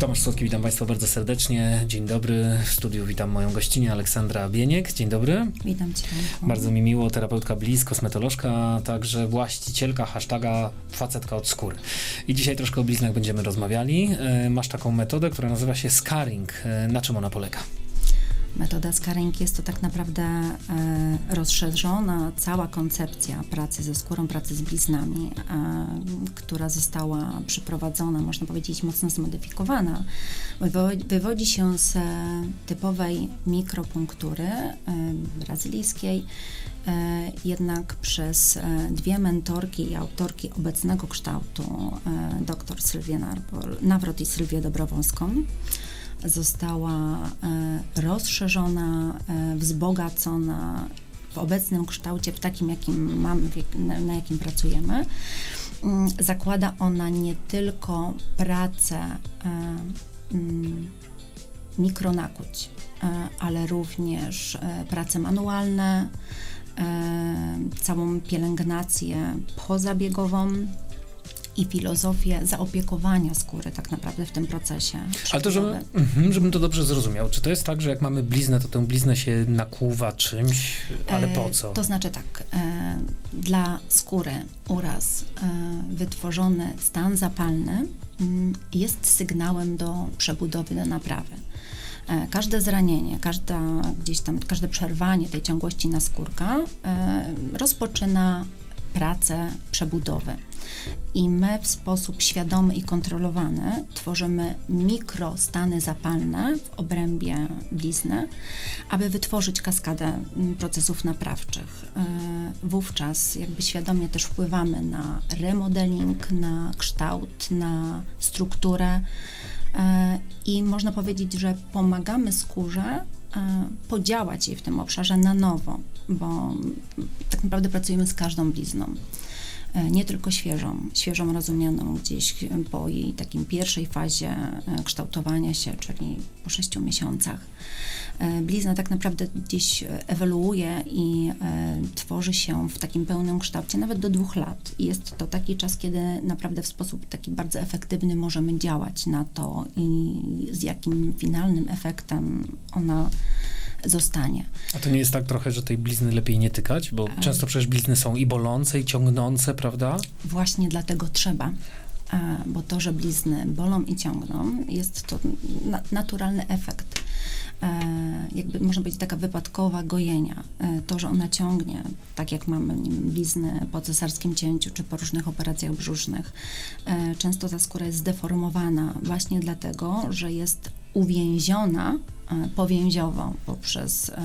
Tomasz Słodki, witam Państwa bardzo serdecznie. Dzień dobry. W studiu witam moją gościnę Aleksandra Bieniek. Dzień dobry. Witam Cię. Bardzo mi miło, terapeutka Bliss, kosmetolożka, także właścicielka hashtaga facetka od skóry. I dzisiaj troszkę o bliznach będziemy rozmawiali. E, Masz taką metodę, która nazywa się scarring. E, Na czym ona polega? Metoda scaring jest to tak naprawdę e, rozszerzona cała koncepcja pracy ze skórą, pracy z bliznami, e, która została przeprowadzona, można powiedzieć, mocno zmodyfikowana. Wywo- Wywodzi się z typowej mikropunktury e, brazylijskiej, jednak przez dwie mentorki i autorki obecnego kształtu, dr Sylwię Nawrot i Sylwię Dobrowolską, została e, rozszerzona, e, wzbogacona w obecnym kształcie, w takim, jakim mamy, na, jakim pracujemy. Mm, Zakłada ona nie tylko pracę e, mm, mikronakuć, ale również prace manualne, całą pielęgnację pozabiegową i filozofię zaopiekowania skóry tak naprawdę w tym procesie. Ale to, żeby, mhm, żebym to dobrze zrozumiał. Czy to jest tak, że jak mamy bliznę, to tę bliznę się nakłuwa czymś? Ale po E, co? To znaczy tak, e, dla skóry uraz e, wytworzony stan zapalny mm, jest sygnałem do przebudowy, do naprawy. Każde zranienie, każda, gdzieś tam, każde przerwanie tej ciągłości naskórka e, rozpoczyna pracę przebudowy. I my w sposób świadomy i kontrolowany tworzymy mikrostany zapalne w obrębie blizny, aby wytworzyć kaskadę mm, procesów naprawczych. E, Wówczas jakby świadomie też wpływamy na remodeling, na kształt, na strukturę e, i można powiedzieć, że pomagamy skórze podziałać jej w tym obszarze na nowo, bo tak naprawdę pracujemy z każdą blizną. e, nie tylko świeżą, świeżą rozumianą gdzieś po jej takim pierwszej fazie e, kształtowania się, czyli po sześciu miesiącach. E, Blizna tak naprawdę gdzieś e, ewoluuje i e, tworzy się w takim pełnym kształcie nawet do dwóch lat. Jest to taki czas, kiedy naprawdę w sposób taki bardzo efektywny możemy działać na to i z jakim finalnym efektem ona zostanie. A to nie jest tak trochę, że tej blizny lepiej nie tykać? Bo E. często przecież blizny są i bolące, i ciągnące, prawda? Właśnie dlatego trzeba, e, bo to, że blizny bolą i ciągną, jest to na, naturalny efekt. E, jakby można powiedzieć taka wypadkowa gojenia. E, to, że ona ciągnie, tak jak mamy nie wiem, blizny po cesarskim cięciu czy po różnych operacjach brzusznych, e, często ta skóra jest zdeformowana właśnie dlatego, że jest uwięziona powięziowo poprzez e,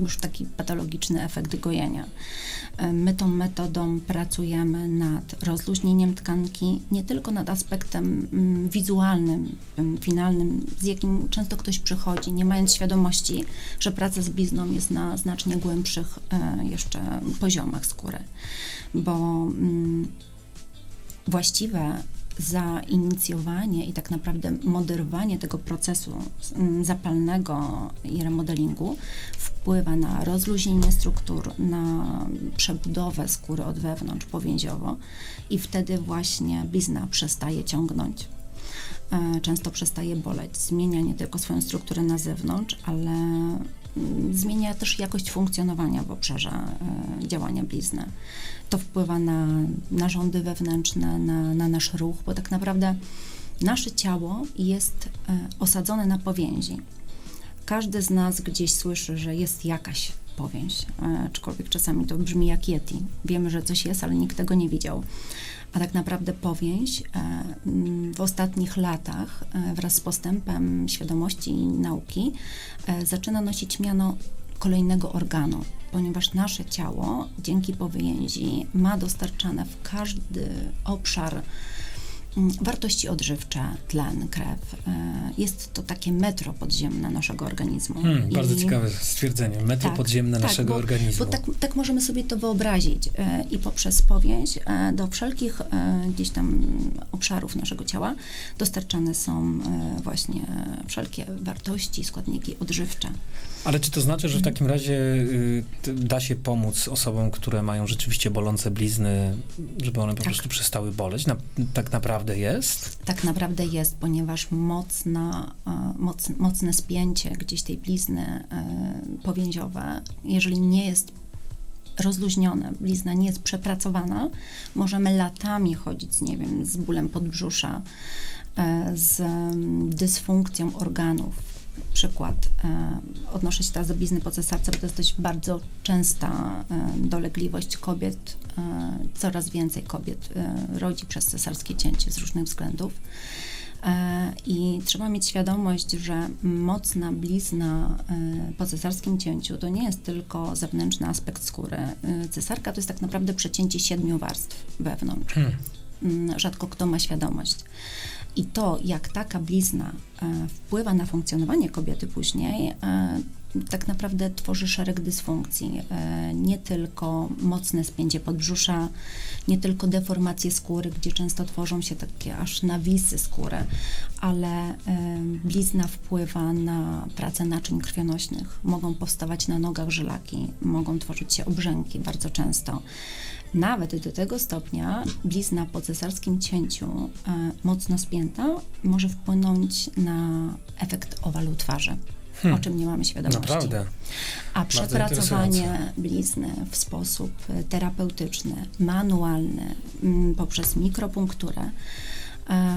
już taki patologiczny efekt gojenia. E, My tą metodą pracujemy nad rozluźnieniem tkanki, nie tylko nad aspektem mm, wizualnym, tym finalnym, z jakim często ktoś przychodzi, nie mając świadomości, że praca z blizną jest na znacznie głębszych e, jeszcze poziomach skóry, bo mm, właściwe zainicjowanie i tak naprawdę moderowanie tego procesu mm, zapalnego i remodelingu wpływa na rozluźnienie struktur, na przebudowę skóry od wewnątrz powięziowo i wtedy właśnie blizna przestaje ciągnąć. E, Często przestaje boleć, zmienia nie tylko swoją strukturę na zewnątrz, ale mm, zmienia też jakość funkcjonowania w obszarze e, działania blizny. To wpływa na narządy wewnętrzne, na, na nasz ruch, bo tak naprawdę nasze ciało jest e, osadzone na powięzi. Każdy z nas gdzieś słyszy, że jest jakaś powięź, aczkolwiek czasami to brzmi jak Yeti. Wiemy, że coś jest, ale nikt tego nie widział. A tak naprawdę powięź e, m, w ostatnich latach e, wraz z postępem świadomości i nauki e, zaczyna nosić miano kolejnego organu, ponieważ nasze ciało dzięki powięzi ma dostarczane w każdy obszar mm, wartości odżywcze, tlen, krew. E, Jest to takie metro podziemne naszego organizmu. Hmm, bardzo I- ciekawe stwierdzenie. Metro Tak, podziemne tak, naszego bo- organizmu. Bo tak, tak możemy sobie to wyobrazić e, i poprzez powięź e, do wszelkich gdzieś tam obszarów naszego ciała dostarczane są właśnie wszelkie wartości, składniki odżywcze. Ale czy to znaczy, że w takim razie y, da się pomóc osobom, które mają rzeczywiście bolące blizny, żeby one po Tak. prostu przestały boleć? Na, tak naprawdę naprawdę jest? Tak naprawdę jest, ponieważ mocna, e, moc, mocne spięcie gdzieś tej blizny e, powięziowe, jeżeli nie jest rozluźnione, blizna nie jest przepracowana, możemy latami chodzić nie wiem, z bólem podbrzusza, e, z mm, dysfunkcją organów. Przykład, e, odnoszę się teraz do blizny po cesarce, bo to jest dość bardzo częsta e, dolegliwość kobiet. E, coraz więcej kobiet rodzi przez cesarskie cięcie z różnych względów. I trzeba mieć świadomość, że mocna blizna po cesarskim cięciu to nie jest tylko zewnętrzny aspekt skóry. Cesarka to jest tak naprawdę przecięcie siedmiu warstw wewnątrz. Hmm. Mm, Rzadko kto ma świadomość. I to, jak taka blizna e, wpływa na funkcjonowanie kobiety później, e, tak naprawdę tworzy szereg dysfunkcji. E, nie tylko mocne spięcie podbrzusza, nie tylko deformacje skóry, gdzie często tworzą się takie aż nawisy skóry, ale blizna wpływa na pracę naczyń krwionośnych. Mogą powstawać na nogach żylaki, mogą tworzyć się obrzęki bardzo często. Nawet do tego stopnia blizna po cesarskim cięciu e, mocno spięta może wpłynąć na efekt owalu twarzy, o czym nie mamy świadomości. Naprawdę. A przepracowanie blizny w sposób e, terapeutyczny, manualny, m, poprzez mikropunkturę, e,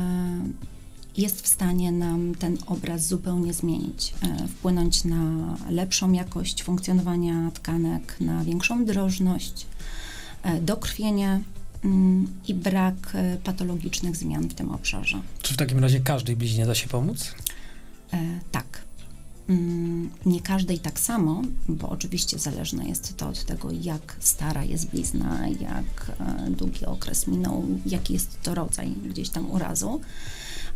jest w stanie nam ten obraz zupełnie zmienić, wpłynąć na lepszą jakość funkcjonowania tkanek, na większą drożność, dokrwienie mm, i brak e, patologicznych zmian w tym obszarze. Czy w takim razie każdej bliźnie da się pomóc? E, tak. Mm, Nie każdej tak samo, bo oczywiście zależne jest to od tego, jak stara jest blizna, jak e, długi okres minął, jaki jest to rodzaj gdzieś tam urazu,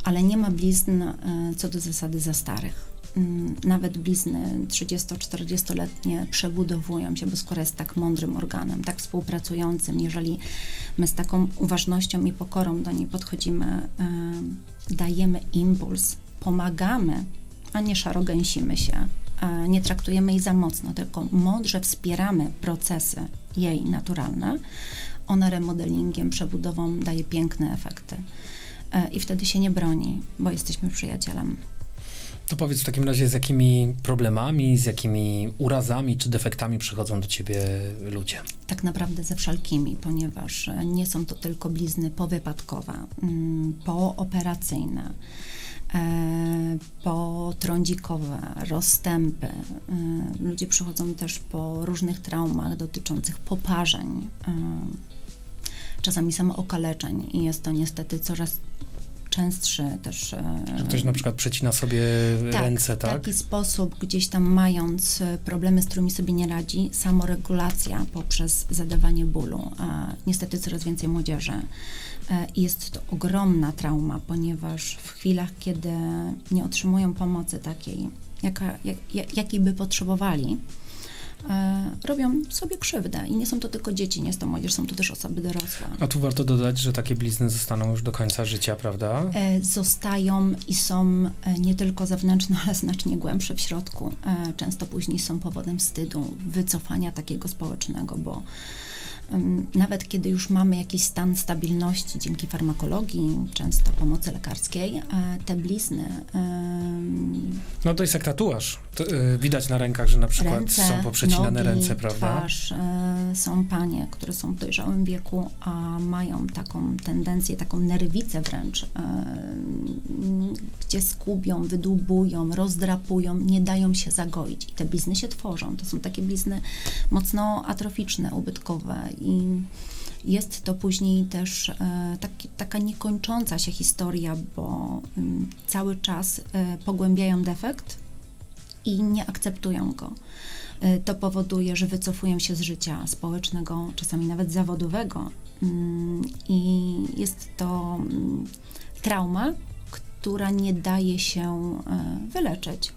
ale nie ma blizn e, co do zasady za starych. Mm, Nawet blizny 30-40-letnie przebudowują się, bo skóra jest tak mądrym organem, tak współpracującym. Jeżeli my z taką uważnością i pokorą do niej podchodzimy, dajemy impuls, pomagamy, a nie szarogęsimy się, e, nie traktujemy jej za mocno, tylko mądrze wspieramy procesy jej naturalne, ona remodelingiem, przebudową daje piękne efekty. E, I wtedy się nie broni, bo jesteśmy przyjacielem. To powiedz w takim razie, z jakimi problemami, z jakimi urazami czy defektami przychodzą do ciebie ludzie? tak naprawdę ze wszelkimi, ponieważ nie są to tylko blizny powypadkowe, mm, pooperacyjne, e, potrądzikowe, rozstępy. E, Ludzie przychodzą też po różnych traumach dotyczących poparzeń, e, czasami samookaleczeń i jest to niestety coraz częstszy też e, Że ktoś na przykład przecina sobie ręce, w tak? taki sposób, gdzieś tam mając e, problemy, z którymi sobie nie radzi, samoregulacja poprzez zadawanie bólu. A niestety coraz więcej młodzieży. E, Jest to ogromna trauma, ponieważ w chwilach, kiedy nie otrzymują pomocy takiej, jaka, jak, jak- jakiej by potrzebowali, robią sobie krzywdę. I nie są to tylko dzieci, nie jest to młodzież, są to też osoby dorosłe. A tu warto dodać, że takie blizny zostaną już do końca życia, prawda? e, zostają i są e, nie tylko zewnętrzne, ale znacznie głębsze w środku. E, Często później są powodem wstydu, wycofania takiego społecznego, bo nawet kiedy już mamy jakiś stan stabilności dzięki farmakologii, często pomocy lekarskiej, e, te blizny No to jest jak tatuaż. Y, widać na rękach, że na przykład ręce, są poprzecinane nogi, ręce, prawda? Twarz. E, Są panie, które są w dojrzałym wieku, a mają taką tendencję, taką nerwicę wręcz, e, gdzie skubią, wydłubują, rozdrapują, nie dają się zagoić. I te blizny się tworzą. To są takie blizny mocno atroficzne, ubytkowe i jest to później też e, taka niekończąca się historia, bo mm, cały czas e, pogłębiają defekt, i nie akceptują go. Y, To powoduje, że wycofują się z życia społecznego, czasami nawet zawodowego. Mm, I jest to mm, trauma, która nie daje się e, wyleczyć.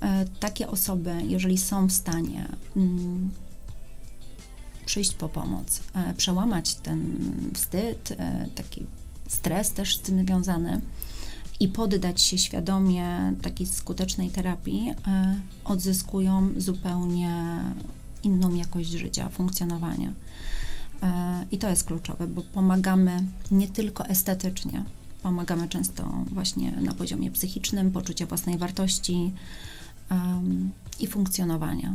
E, Takie osoby, jeżeli są w stanie przyjść po pomoc, e, przełamać ten wstyd, e, taki stres też z tym związany, i poddać się świadomie takiej skutecznej terapii, e, odzyskują zupełnie inną jakość życia, funkcjonowania. I to jest kluczowe, bo pomagamy nie tylko estetycznie, pomagamy często właśnie na poziomie psychicznym, poczucia własnej wartości em, i funkcjonowania.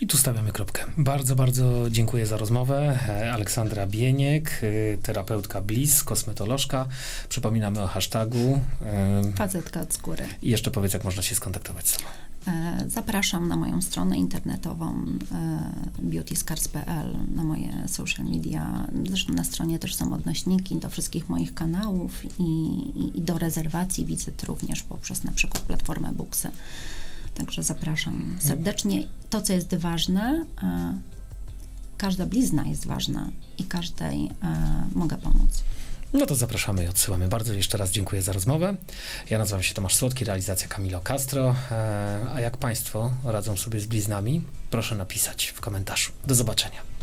I tu stawiamy kropkę. Bardzo, bardzo dziękuję za rozmowę. E, Aleksandra Bieniek, e, terapeutka Bliss, kosmetolożka. Przypominamy o hashtagu. e, Facetka od skóry. I jeszcze powiedz, jak można się skontaktować z tobą. E, Zapraszam na moją stronę internetową beautyscars.pl, na moje social media. Zresztą na stronie też są odnośniki do wszystkich moich kanałów i, i, i do rezerwacji wizyt również poprzez na przykład platformę Booksy. Także zapraszam serdecznie. To, co jest ważne, e, każda blizna jest ważna i każdej e, mogę pomóc. No to zapraszamy i odsyłamy. Bardzo jeszcze raz dziękuję za rozmowę. Ja nazywam się Tomasz Słodki, realizacja Camilo Castro. E, A jak Państwo radzą sobie z bliznami, proszę napisać w komentarzu. Do zobaczenia.